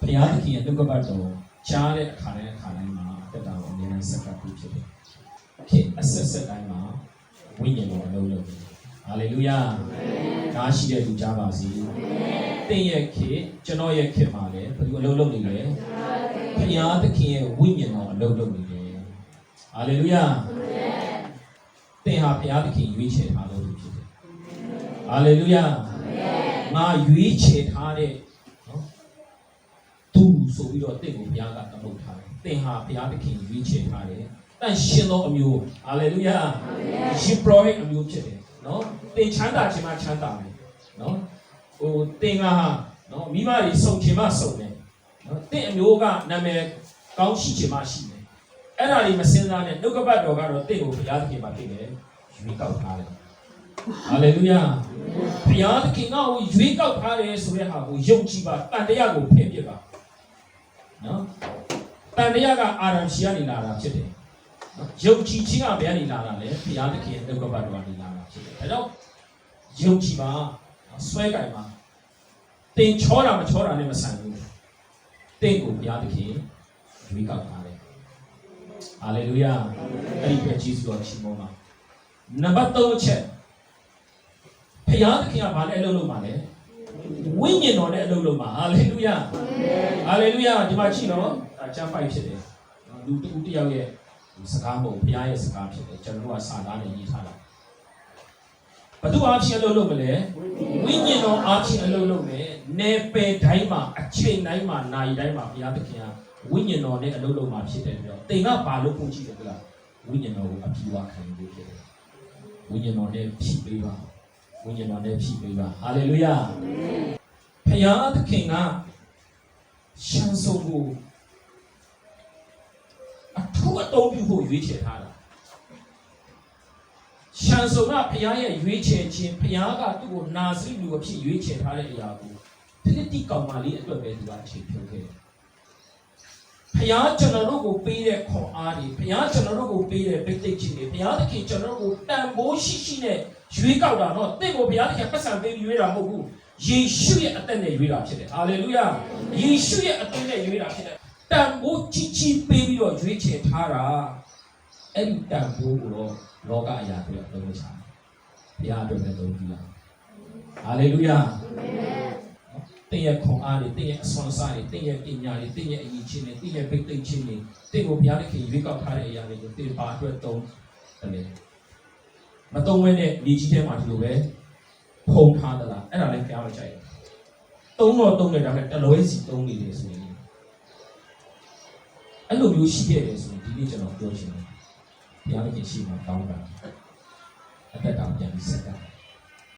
ဘုရားသခင်ရဲ့နှုတ်ကပတ်တော်ကြားတဲ့အခါတိုင်းအခါတိုင်းမှာအသက်တာကိုအမြဲတမ်းဆက်ကပ်ပြီးဖြစ်တယ်။ခေတ်အဆက်ဆက်တိုင်းမှာဝိညာဉ်တော်အလုံးလုံးတယ်။ဟာလေလုယာ။ဒါရှိတဲ့လူကြားပါစေ။သင်ရဲ့ခေတ်ကျွန်တော်ရဲ့ခေတ်မှာလည်းဘယ်လိုအလုံးလုံးနေလဲ။ဘုရားသခင်ရဲ့ဝိညာဉ်တော်အလုံးလုံးနေတယ်။ဟာလေလုယာ။သင်ဟာဘုရားသခင်ရွေးချယ်ထားလို့ဖြစ်တယ်။ဟာလေလုယာ။ငါရွေးချယ်ထားတဲ့နော်သူ ဆိုပြီးတော့တင့်ကိုဘုရားကတမုတ်ထားတယ်။တင်ဟာဘုရားသခင်ရွေးချယ်ထားတယ်။တန်ရှင်သောအမျိုးဟာလေလုယာ။ရှင်ပရောဟိတ်အမျိုးဖြစ်တယ်နော်။တင်ချမ်းသာခြင်းမှချမ်းသာမယ်နော်။ဟိုတင်ကဟာနော်မိမတွေစုံခြင်းမှစုံတယ်နော်။တင့်အမျိုးကနာမည်ကောင်းရှိခြင်းမှရှိတယ်။အဲ့ဒါလေးမစင်စားနဲ့နှုတ်ကပတ်တော်ကတော့တင့်ကိုဘုရားသခင်မှာဖြစ်တယ်ရွေးကောက်ထားတယ်။ဟာလေလုယာ။ဘုရားသခင်ကဟိုရွေးကောက်ထားတယ်ဆိုတဲ့ဟာကိုယုံကြည်ပါတန်တရားကိုဖျက်ပြစ်ပါ နော်တန်တရားကအာရမ်ရှိကနေလာတာဖြစ်တယ်နော်ယုံကြည်ခြင်းကဘယ်ကနေလာတာလဲဘုရားသခင်ရဲ့နှုတ်ကပတ်တော်ကနေလာတာဖြစ်တယ်ဒါကြောင့်ယုံကြည်ပါဆွဲကြိုင်ပါတင်ချောတာမချောတာနဲ့မဆိုင်ဘူးတင့်ကိုဘုရားသခင်ရွေးကောက်ထားတယ်ဟာလေလုယာအဲ့ဒီပဲဂျေဇုတော်ချီးမွမ်းပါနံပါတ်3အချက်ဘုရားသခင်ကဘာလဲအလုပ်လုပ်မှာလဲ ဝိညာဉ်တော်နဲ့အလုပ်လုပ်မှာဟာလေလုယာဟာလေလုယာဒီမှာရှိနော်ဒါကျမ်းပိုက်ဖြစ်တယ်နော်လူတူတယောက်ရဲ့စကားမဟုတ်ဘုရားရဲ့စကားဖြစ်တယ်ကျွန်တော်တို့ကစာသားနဲ့ရေးထားတာဘသူအားဖြင့်အလုပ်လုပ်မလဲဝိညာဉ်တော်အားဖြင့်အလုပ်လုပ်မယ်နေပယ်တိုင်းမှာအချိန်တိုင်းမှာနာရီတိုင်းမှာဘုရားသခင်ကဝိညာဉ်တော်နဲ့အလုပ်လုပ်မှာဖြစ်တယ်ပြီးတော့တင်ကဘာလို့ပုံကြည့်တယ်ကလားဝိညာဉ်တော်ကိုအပြည့်အဝခံယူပေးဖြစ်တယ်ဝိညာဉ်တော်နဲ့ဖြည့်ပေးပါဝိညာဉ်တော်နဲ့ဖြည့်ပေးပါဟာလေလုယာဘု ရားသခင်ကရှမ်းစုံကိုအထူးအသုံးပြုဖို့ရွေးချယ်ထားတာရှမ်းစုံကဘုရားရဲ့ရွေးချယ်ခြင်းဘုရားကသူ့ကိုနာဇိလူအဖြစ်ရွေးချယ်ထားတဲ့အရာကိုဖိလိတိကောင်မလေးအတွက်ပဲသူကအခြေပြုခဲ့တယ်ဘုရားကျွန်တော်တို့ကိုပေးတဲ့ခွန်အားတွေဘုရားကျွန်တော်တို့ကိုပေးတဲ့ဗိတ်သိက်ခြင်းတွေဘုရားသခင်ကျွန်တော်တို့ကိုတန်ဖိုးရှိရှိနဲ့ရွေးကောက်တာတော့တင့်ကိုဘုရားသခင်ပတ်စံပေးပြီးရွေးတာမဟုတ်ဘူး ယေရှုရဲ့အသက်နဲ့ရွေးတာဖြစ်တယ်ဟာလေလုယာယေရှုရဲ့အသက်နဲ့ရွေးတာဖြစ်တယ်တန်ဖိုးကြီးကြီးပေးပြီးတော့ရွေးချယ်ထားတာအဲ့ဒီတန်ဖိုးကိုတော့လောကအရာတွေတော့လုပ်ချာဘုရားအတွက်ပဲလုပ်ကြည့်ရဟာလေလုယာတင်းရဲ့ခွန်အားတွေတင်းရဲ့အစွမ်းစားတွေတင်းရဲ့ပညာတွေတင်းရဲ့အရေးချင်းတွေတင်းရဲ့ဗိတ်သိက်ချင်းတွေတင်းကိုဘုရားသခင်ရွေးကောက်ထားတဲ့အရာတွေကိုတင်းပါအတွက်သုံးတယ်မသုံးမဲနဲ့ဒီကြီးထဲမှာဒီလိုပဲ ဖုံထားသလားအဲ့ဒါလည်းဘုရားမကြိုက်ဘူးသုံးတော့သုံးတယ်ဒါပေမဲ့တလွဲစီသုံးနေတယ်ဆိုရင်အဲ့လိုမျိုးရှိခဲ့တယ်ဆိုရင်ဒီနေ့ကျွန်တော်ပြောချင်တယ်ဘုရားသခင်ရှိမှတောင်းတာအသက်တာပြန်ပြီးဆက်ကပ်